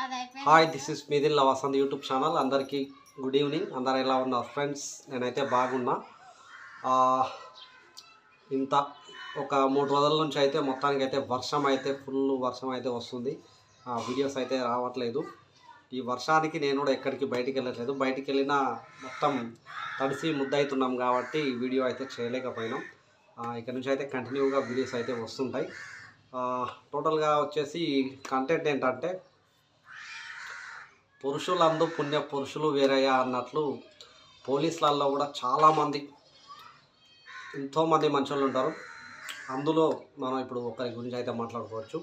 Hi this is మీదిల్ Vasanth YouTube channel. అందరికీ good evening. అందరు ఎలా ఉన్నారు ఫ్రెండ్స్? నేనైతే బాగున్నా. ఇంత ఒక మూడు రోజుల నుంచి అయితే మొత్తానికి అయితే వర్షం అయితే ఫుల్ వర్షం అయితే వస్తుంది. ఆ, వీడియోస్ అయితే రావట్లేదు. ఈ వర్షానికి నేను కూడా ఎక్కడికి బయటికి వెళ్ళట్లేదు. బయటికి వెళ్ళినా మొత్తం తడిసి ముద్దవుతున్నాం కాబట్టి వీడియో అయితే చేయలేకపోయినాం. ఆ, ఇక నుంచి అయితే కంటిన్యూగా వీడియోస్ అయితే వస్తుంటాయి. టోటల్గా వచ్చేసి కంటెంట్ ఏంటంటే పురుషులందు పుణ్య పురుషులు వేరయ్యా అన్నట్లు పోలీసులలో కూడా చాలామంది ఎంతోమంది మంచోళ్ళు ఉంటారు. అందులో మనం ఇప్పుడు ఒకరి గురించి అయితే మాట్లాడుకోవచ్చు.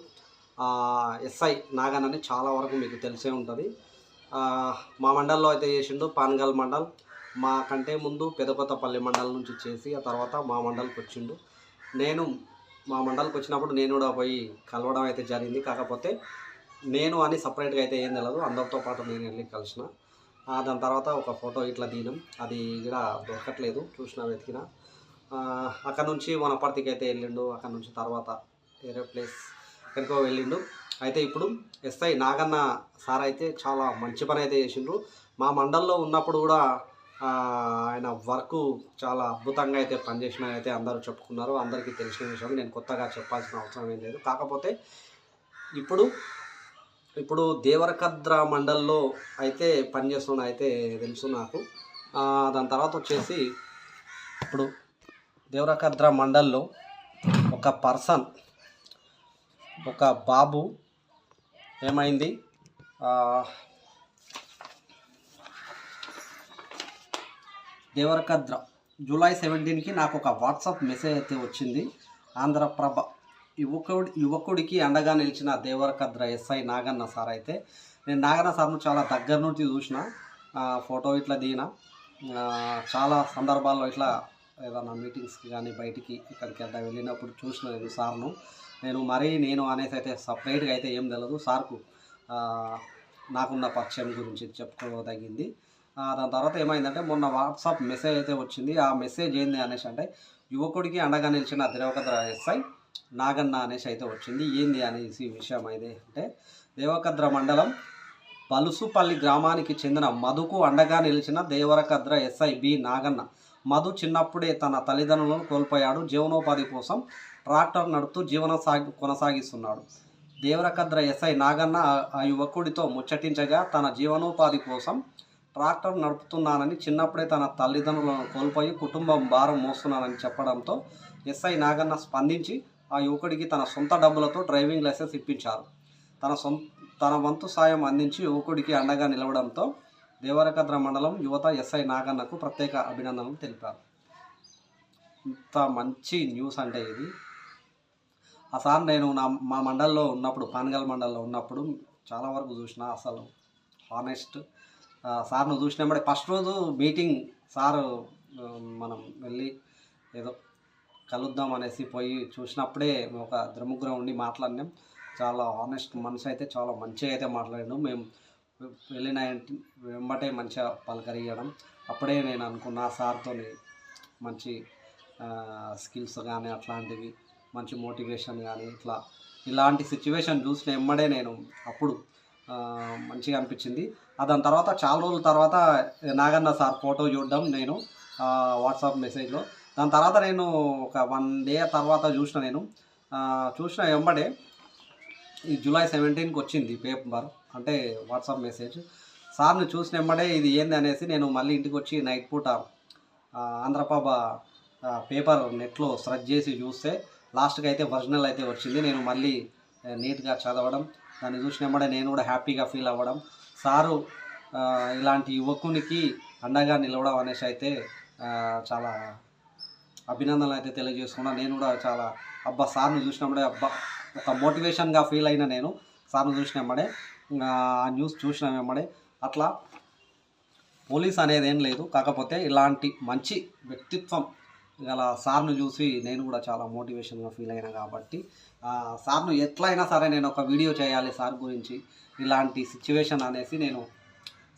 ఎస్ఐ నాగన్ అని చాలా వరకు మీకు తెలిసే ఉంటుంది. మా మండల్లో అయితే చేసిండు పాన్గల్ మండల్. మా కంటే ముందు పెదకొత్తపల్లి మండల్ నుంచి చేసి ఆ తర్వాత మా మండలికి వచ్చిండు. నేను మా మండల్కి వచ్చినప్పుడు నేను కూడా పోయి కలవడం అయితే జరిగింది. కాకపోతే నేను అని సపరేట్గా అయితే ఏం తెలియదు అందరితో పాటు నేను వెళ్ళి కలిసిన. దాని తర్వాత ఒక ఫోటో ఇట్లా తీయడం అది కూడా దొరకట్లేదు చూసిన వెతికిన. అక్కడ నుంచి వనపర్తికి అయితే వెళ్ళిండు. అక్కడ నుంచి తర్వాత వేరే ప్లేస్ ఎక్కడికో వెళ్ళిండు. అయితే ఇప్పుడు ఎస్ఐ నాగన్న సార్ అయితే చాలా మంచి పని అయితే చేసిండ్రు. మా మండల్లో ఉన్నప్పుడు కూడా ఆయన వర్క్ చాలా అద్భుతంగా అయితే పనిచేసిన అయితే అందరూ చెప్పుకున్నారు. అందరికీ తెలిసిన విషయం నేను కొత్తగా చెప్పాల్సిన అవసరం ఏం లేదు. కాకపోతే ఇప్పుడు ఇప్పుడు దేవరకద్ర మండల్లో అయితే పనిచేస్తున్న అయితే తెలుసు నాకు. దాని తర్వాత వచ్చేసి ఇప్పుడు దేవరకద్ర మండల్లో ఒక పర్సన్ ఒక బాబు ఏమైంది? దేవరకద్ర జూలై సెవెంటీన్కి నాకు ఒక వాట్సాప్ మెసేజ్ అయితే వచ్చింది. ఆంధ్రప్రభ యువకుడి యువకుడికి అండగా నిలిచిన దేవరకద్ర ఎస్ఐ నాగన్న సార్ అయితే నేను నాగన్న సార్ను చాలా దగ్గర నుంచి చూసిన ఫోటో ఇట్లా దిగిన చాలా సందర్భాల్లో ఇట్లా ఏదైనా మీటింగ్స్కి కానీ బయటికి ఇక్కడికి అట్లా వెళ్ళినప్పుడు చూసిన నేను సార్ను. నేను మరీ నేను అనేసి అయితే సపరేట్గా అయితే ఏం తెలియదు సార్కు నాకున్న పరిచయం గురించి చెప్పుకోదగింది. దాని తర్వాత ఏమైందంటే మొన్న వాట్సాప్ మెసేజ్ అయితే వచ్చింది. ఆ మెసేజ్ ఏంది అనేసి అంటే యువకుడికి అండగా నిలిచిన దేవకద్ర ఎస్ఐ నాగన్న అనేసి అయితే వచ్చింది. ఏంది అనేసి విషయం అయితే అంటే దేవకద్ర మండలం పలుసుపల్లి గ్రామానికి చెందిన మధుకు అండగా నిలిచిన దేవరకద్ర ఎస్ఐ బి నాగన్న. మధు చిన్నప్పుడే తన తల్లిదండ్రులను కోల్పోయాడు. జీవనోపాధి కోసం ట్రాక్టర్ నడుపుతూ జీవన సాగి కొనసాగిస్తున్నాడు. దేవరకద్ర ఎస్ఐ నాగన్న ఆ యువకుడితో ముచ్చటించగా తన జీవనోపాధి కోసం ట్రాక్టర్ నడుపుతున్నానని చిన్నప్పుడే తన తల్లిదండ్రులను కోల్పోయి కుటుంబం భారం మోస్తున్నానని చెప్పడంతో ఎస్ఐ నాగన్న స్పందించి ఆ యువకుడికి తన సొంత డబ్బులతో డ్రైవింగ్ లైసెన్స్ ఇప్పించారు. తన సొం తన వంతు సాయం అందించి యువకుడికి అండగా నిలవడంతో దేవరకద్ర మండలం యువత ఎస్ఐ నాగన్నకు ప్రత్యేక అభినందనలు తెలిపారు. ఇంత మంచి న్యూస్ అంటే ఇది. ఆ సార్ నేను నా మా మండల్లో ఉన్నప్పుడు పానగల్ మండల్లో ఉన్నప్పుడు చాలా వరకు చూసిన అసలు హానెస్ట్. సార్ను చూసినప్పుడే ఫస్ట్ రోజు మీటింగ్ సారు మనం వెళ్ళి ఏదో కలుద్దాం అనేసి పోయి చూసినప్పుడే ఒక ద్రముగ్రం ఉండి మాట్లాడినాం. చాలా ఆనెస్ట్ మనిషి అయితే చాలా మంచిగా అయితే మాట్లాడాడు మేము వెళ్ళిన వెంబటే మంచిగా పలకరియడం అప్పుడే నేను అనుకున్న సార్తో మంచి స్కిల్స్ కానీ అట్లాంటివి మంచి మోటివేషన్ కానీ ఇట్లా ఇలాంటి సిచ్యువేషన్ చూసిన ఎమ్మడే నేను అప్పుడు మంచిగా అనిపించింది. దాని తర్వాత చాలా రోజుల తర్వాత నాగన్న సార్ ఫోటో చూడడం నేను వాట్సాప్ మెసేజ్లో. దాని తర్వాత నేను ఒక వన్ డే తర్వాత చూసిన నేను. చూసిన వెంబడే ఈ జూలై సెవెంటీన్కి వచ్చింది పేపర్. అంటే వాట్సాప్ మెసేజ్. సార్ని చూసిన వెంబడే ఇది ఏంది అనేసి నేను మళ్ళీ ఇంటికి వచ్చి నైట్ పూట ఆంధ్రపాబ ఆంధ్రప్రభ పేపర్ నెట్లో సెర్చ్ చేసి చూస్తే లాస్ట్కి అయితే ఒరిజినల్ అయితే వచ్చింది. నేను మళ్ళీ నీట్గా చదవడం దాన్ని చూసిన వెంబడే నేను కూడా హ్యాపీగా ఫీల్ అవ్వడం. సారు ఇలాంటి యువకునికి అండగా నిలవడం అనేసి అయితే చాలా అభినందనలు అయితే తెలియజేసుకున్నాను నేను కూడా చాలా అబ్బా సార్ను చూసినప్పుడే అబ్బా ఒక మోటివేషన్గా ఫీల్ అయిన నేను. సార్ను వెంబడే ఆ న్యూస్ చూసిన వెంబడే అట్లా పోలీస్ అనేది ఏం లేదు. కాకపోతే ఇలాంటి మంచి వ్యక్తిత్వం గల సార్ను చూసి నేను కూడా చాలా మోటివేషన్గా ఫీల్ అయినా కాబట్టి సార్ను ఎట్లయినా సరే నేను ఒక వీడియో చేయాలి సార్ గురించి. ఇలాంటి సిచ్యువేషన్ అనేసి నేను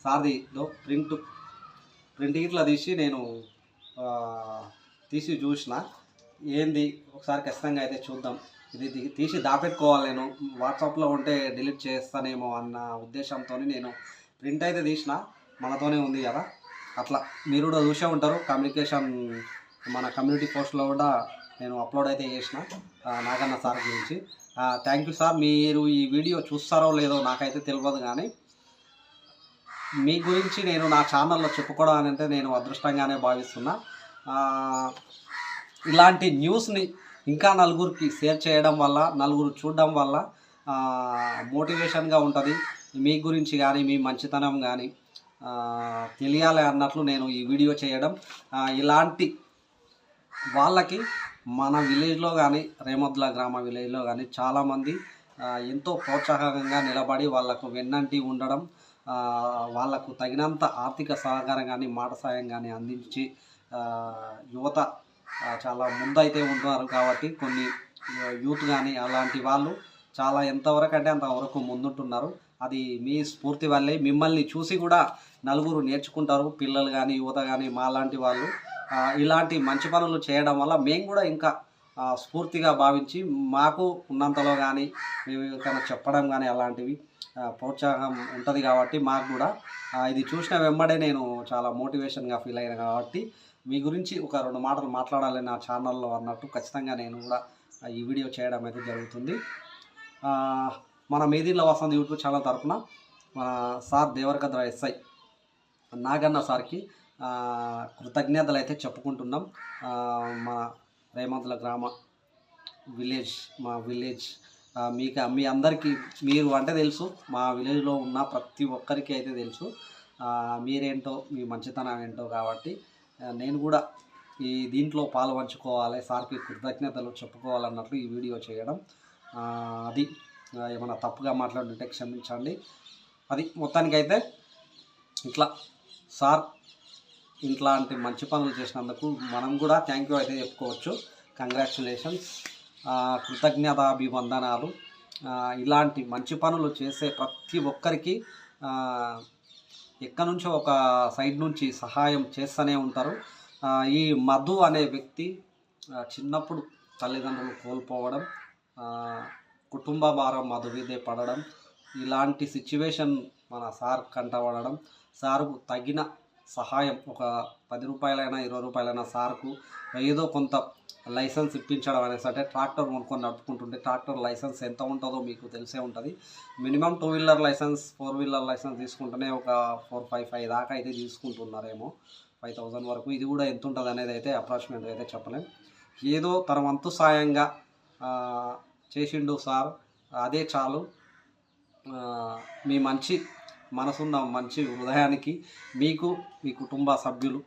సార్దిలో ప్రింట్ ప్రింట్ ఇట్లా తీసి నేను తీసి చూసిన ఏంది? ఒకసారి ఖచ్చితంగా అయితే చూద్దాం. ఇది తీసి దాపెట్టుకోవాలి నేను. వాట్సాప్లో ఉంటే డిలీట్ చేస్తానేమో అన్న ఉద్దేశంతో నేను ప్రింట్ అయితే తీసిన మనతోనే ఉంది కదా. అట్లా. మీరు కూడా చూసే ఉంటారు. కమ్యూనికేషన్ మన కమ్యూనిటీ పోస్ట్లో కూడా నేను అప్లోడ్ అయితే చేసిన నాగన్న సార్ గురించి. Thank you sir. మీరు ఈ వీడియో చూస్తారో లేదో నాకైతే తెలియదు కానీ మీ గురించి నేను నా ఛానల్లో చెప్పుకోవడం అంటే నేను అదృష్టంగానే భావిస్తున్నా. ఇలాంటి న్యూస్ని ఇంకా నలుగురికి షేర్ చేయడం వల్ల నలుగురు చూడడం వల్ల మోటివేషన్గా ఉంటుంది. మీ గురించి కానీ మీ మంచితనం కానీ తెలియాలి అన్నట్లు నేను ఈ వీడియో చేయడం. ఇలాంటి వాళ్ళకి మన విలేజ్లో కానీ రేమద్ల గ్రామ విలేజ్లో కానీ చాలామంది ఎంతో ప్రోత్సాహకంగా నిలబడి వాళ్ళకు వెన్నంటి ఉండడం వాళ్ళకు వాళ్ళకు తగినంత ఆర్థిక సహకారం కానీ మాట సాయం కానీ అందించి యువత చాలా ముందైతే ఉంటున్నారు కాబట్టి కొన్ని యూత్ కానీ అలాంటి వాళ్ళు చాలా ఎంతవరకు అంటే అంతవరకు ముందుంటున్నారు. అది మీ స్ఫూర్తి వల్లే మిమ్మల్ని చూసి కూడా నలుగురు నేర్చుకుంటారు పిల్లలు కానీ యువత కానీ మాలాంటి వాళ్ళు. ఇలాంటి మంచి పనులు చేయడం వల్ల మేము కూడా ఇంకా స్ఫూర్తిగా భావించి మాకు ఉన్నంతలో కానీ మేము ఎవరికైనా చెప్పడం కానీ అలాంటివి ప్రోత్సాహం ఉంటుంది కాబట్టి మాకు కూడా. ఇది చూసిన వెంబడే నేను చాలా మోటివేషన్గా ఫీల్ అయ్యాను కాబట్టి మీ గురించి ఒక రెండు మాటలు మాట్లాడాలి నా ఛానల్లో అన్నట్టు ఖచ్చితంగా నేను కూడా ఈ వీడియో చేయడం అయితే జరుగుతుంది. మన మేదీన్ల వసంత యూట్యూబ్ ఛానల్ తరఫున మన సార్ దేవరకద్ర ఎస్ఐ నాగన్న సార్కి కృతజ్ఞతలు అయితే చెప్పుకుంటున్నాం. మన మా రేమంతుల గ్రామ విలేజ్ మా విలేజ్ మీకు మీ అందరికీ మీరు అంటే తెలుసు మా విలేజ్లో ఉన్న ప్రతి ఒక్కరికి అయితే తెలుసు. మీరేంటో మీ మంచితనం ఏంటో కాబట్టి నేను కూడా ఈ దీంట్లో పాల్పంచుకోవాలి సార్కి కృతజ్ఞతలు చెప్పుకోవాలన్నట్లు ఈ వీడియో చేయడం. అది ఏమైనా తప్పుగా మాట్లాడుంటే క్షమించండి. అది మొత్తానికైతే ఇట్లా. సార్ ఇట్లాంటి మంచి పనులు చేసినందుకు మనం కూడా థ్యాంక్ యూ అయితే చెప్పుకోవచ్చు. కంగ్రాచులేషన్స్ కృతజ్ఞతాభివందనాలు. ఇలాంటి మంచి పనులు చేసే ప్రతి ఒక్కరికి ఎక్కడి నుంచో ఒక సైడ్ నుంచి సహాయం చేస్తూనే ఉంటారు. ఈ మధు అనే వ్యక్తి చిన్నప్పుడు తల్లిదండ్రులు కోల్పోవడం కుటుంబ భారం మధు మీదే పడడం ఇలాంటి సిచ్యువేషన్ మన సార్ కంటపడడం సార్కు తగిన సహాయం ఒక పది రూపాయలైనా ఇరవై రూపాయలైనా సార్కు ఏదో కొంత లైసెన్స్ ఇప్పించడం అనేసి అంటే ట్రాక్టర్ కొనుక్కొని నడుపుకుంటుంటే ట్రాక్టర్ లైసెన్స్ ఎంత ఉంటుందో మీకు తెలిసే ఉంటుంది. Minimum two wheeler licence four wheeler licence తీసుకుంటేనే ఒక ఫోర్ ఫైవ్ ఫైవ్ దాకా అయితే తీసుకుంటున్నారేమో ఫైవ్ థౌజండ్ వరకు. ఇది కూడా ఎంత ఉంటుంది అనేది అయితే అప్రాక్సిమేట్గా అయితే చెప్పలేం. ఏదో తన వంతు సాయంగా చేసిండు సార్ అదే చాలు. మీ మంచి మనసున్న మంచి హృదయానికి మీకు మీ కుటుంబ సభ్యులు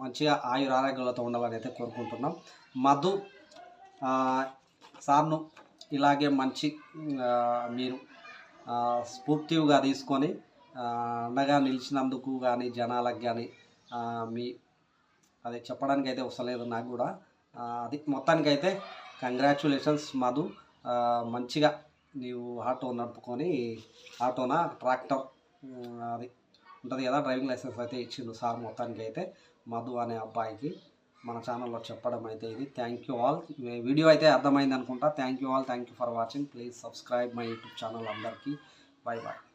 మంచిగా ఆయుర ఆరోగ్యాలతో ఉండాలని అయితే కోరుకుంటున్నాం. మధు సార్ను ఇలాగే మంచి మీరు స్ఫూర్తిగా తీసుకొని అండగా నిలిచినందుకు కానీ జనాలకు కానీ మీ అది చెప్పడానికి అయితే వస్తలేదు నాకు కూడా. అది మొత్తానికైతే కంగ్రాచులేషన్స్ మధు. మంచిగా నీవు ఆటో నడుపుకొని ఆటోన ట్రాక్టర్ అది ఉంటుంది కదా డ్రైవింగ్ లైసెన్స్ అయితే ఇచ్చిండు సార్ మొత్తానికి అయితే మధు అనే అబ్బాయికి మన ఛానల్లో చెప్పడం అయితే ఇది. థ్యాంక్ యూ ఆల్ వీడియో అయితే అర్థమైంది అనుకుంటా thank you all thank you for watching please subscribe my YouTube channel అందరికీ. Bye bye